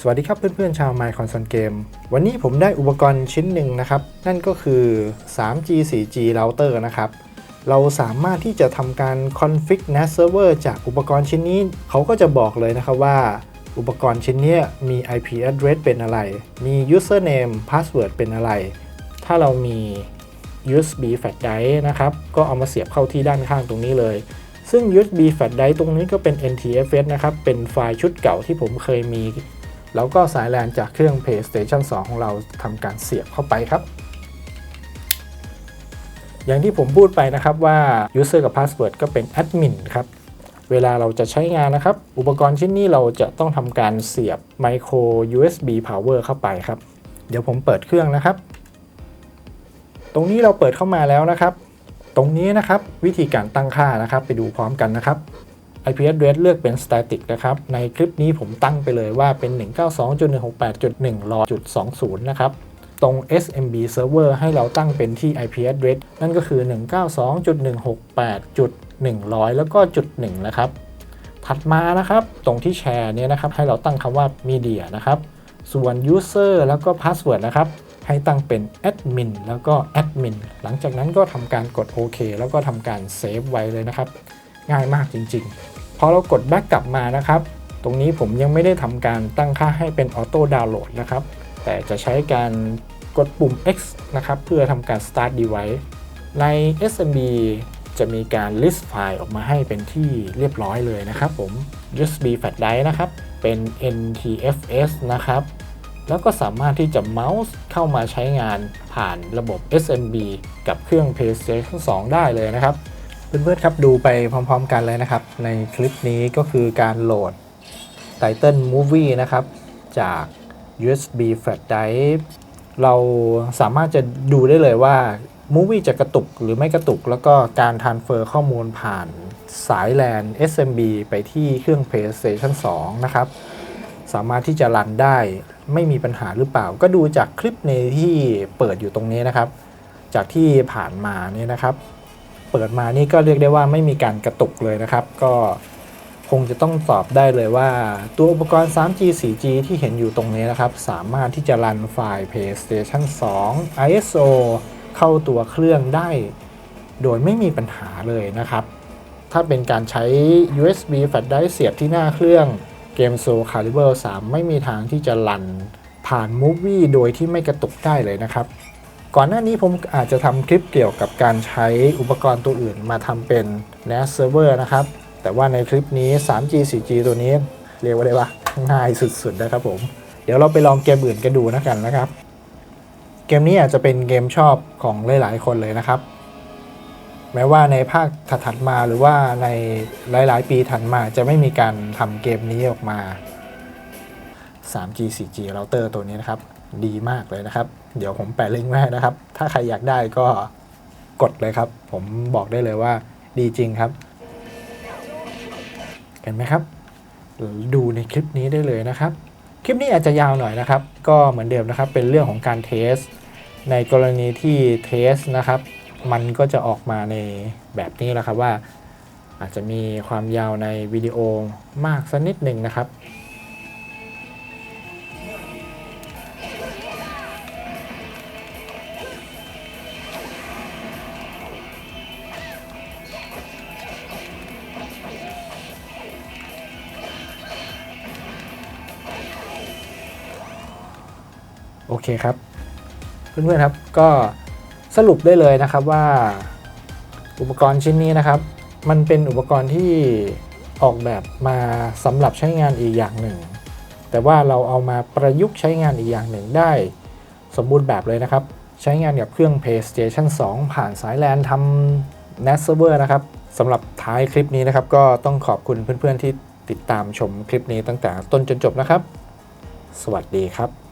สวัสดีครับเพื่อนๆชาว My Console Game วันนี้ผมได้อุปกรณ์ชิ้นหนึ่งนะครับ นั่นก็คือ 3G 4G router นะครับ เราสามารถที่จะทำการ config NAS server จากอุปกรณ์ชิ้นนี้ เขาก็จะบอกเลยนะครับว่า อุปกรณ์ชิ้นนี้มี IP address เป็นอะไร มี username password เป็นอะไร ถ้าเรามี USB flash drive นะครับ ก็เอามาเสียบเข้าที่ด้านข้างตรงนี้เลยซึ่ง USB flash drive ตรงนี้ก็เป็น NTFS นะครับ เป็นไฟล์ชุดเก่าที่ผมเคยมี แล้วก็สายแลนจากเครื่อง PlayStation 2 ของเราทำการเสียบเข้าไปครับ อย่างที่ผมพูดไปนะครับว่า User กับ Password ก็เป็น Admin ครับ เวลาเราจะใช้งานนะครับ อุปกรณ์ชิ้นนี้เราจะต้องทำการเสียบ Micro USB Power เข้าไปครับ เดี๋ยวผมเปิดเครื่องนะครับ ตรงนี้เราเปิดเข้ามาแล้วนะครับ ตรงนี้นะครับวิธีการตั้งค่านะครับ ไปดูพร้อมกันนะครับ IP address เลือกเป็น static นะครับ ในคลิปนี้ผมตั้งไปเลยว่าเป็น 192.168.100.20 นะครับ ตรง SMB server ให้เราตั้งเป็นที่ IP address นั่นก็คือ 192.168.100 แล้วก็จุด1นะครับ ถัดมานะครับ ตรงที่แชร์เนี่ยนะครับ ให้เราตั้งคำว่า media นะครับ ส่วน user แล้วก็ password นะครับให้ตั้งเป็น admin แล้วก็ admin หลังจากนั้นก็ทำการกดโอเคแล้วก็ทำการเซฟไว้เลยนะครับ ง่ายมากจริงๆ พอเรากด back กลับมานะครับ ตรงนี้ผมยังไม่ได้ทำการตั้งค่าให้เป็นออโต้ดาวน์โหลดนะครับ แต่จะใช้การกดปุ่ม X นะครับ เพื่อทำการ start device ใน SMB จะมีการ list ไฟล์ออกมาให้เป็นที่เรียบร้อยเลยนะครับผม USB flash drive นะครับ เป็น NTFS นะครับ แล้วก็สามารถที่จะเมาส์เข้ามาใช้งานผ่านระบบ SMB กับเครื่อง PlayStation 2 ได้เลยนะครับ เพื่อนๆครับดูไปพร้อมๆกันเลยนะครับ ในคลิปนี้ก็คือการโหลด Title Movie นะครับ จาก USB flash drive เราสามารถจะดูได้เลยว่า Movie จะกระตุกหรือไม่กระตุก แล้วก็การ transfer ข้อมูลผ่านสายแลน SMB ไปที่เครื่อง PlayStation 2 นะครับ สามารถที่จะรันได้ไม่มีปัญหาหรือเปล่า ก็ดูจากคลิปในที่เปิดอยู่ตรงนี้นะครับ จากที่ผ่านมาเนี่ยนะครับ เปิดมานี่ก็เรียกได้ว่าไม่มีการกระตุกเลยนะครับ ก็คงจะต้องตอบได้เลยว่า ตัวอุปกรณ์ 3G 4G ที่เห็นอยู่ตรงนี้นะครับ สามารถที่จะรันไฟล์ PlayStation 2 ISO เข้าตัวเครื่องได้ โดยไม่มีปัญหาเลยนะครับ ถ้าเป็นการใช้ USB flash drive เสียบที่หน้าเครื่องเกม Soul Calibur 3 ไม่มีทางที่จะรันผ่าน Movie โดยที่ไม่กระตุกได้เลยนะครับ ก่อนหน้านี้ผมอาจจะทำคลิปเกี่ยวกับการใช้อุปกรณ์ตัวอื่นมาทำเป็น NAS server นะครับ แต่ว่าในคลิปนี้ 3G 4G ตัวนี้ เรียกว่าได้ว่าง่ายสุดๆนะครับผม เดี๋ยวเราไปลองเกมอื่นกันดูนะกันนะครับ เกมนี้อาจจะเป็นเกมชอบของหลายๆคนเลยนะครับ แม้ว่าในภาคถัดมาหรือว่าในหลายๆ ปีถัดมาจะไม่มีการทำเกมนี้ออกมา 3G 4G เราเตอร์ตัวนี้นะครับ ดีมากเลยนะครับ เดี๋ยวผมแปะลิงก์ไว้นะครับ ถ้าใครอยากได้ก็กดเลยครับ ผมบอกได้เลยว่าดีจริงครับ เห็นไหมครับ ดูในคลิปนี้ได้เลยนะครับ คลิปนี้อาจจะยาวหน่อยนะครับ ก็เหมือนเดิมนะครับ เป็นเรื่องของการเทส ในกรณีที่เทสนะครับ มันก็จะออกมาในแบบนี้แหละครับว่าอาจจะมีความยาวในวิดีโอมากสักนิดหนึ่งนะครับ โอเคครับ เพื่อนๆครับก็สรุปได้เลยนะครับว่า อุปกรณ์ชิ้นนี้นะครับ มันเป็นอุปกรณ์ที่ออกแบบมาสำหรับใช้งานอีกอย่างหนึ่ง แต่ว่าเราเอามาประยุกต์ใช้งานอีกอย่างหนึ่งได้ สมบูรณ์แบบเลยนะครับ ใช้งานกับเครื่อง PlayStation 2 ผ่านสายแลนทำ NAS server นะครับสำหรับท้ายคลิปนี้นะครับ ก็ต้องขอบคุณเพื่อนๆที่ติดตามชมคลิปนี้ตั้งแต่ต้นจนจบนะครับ สวัสดีครับ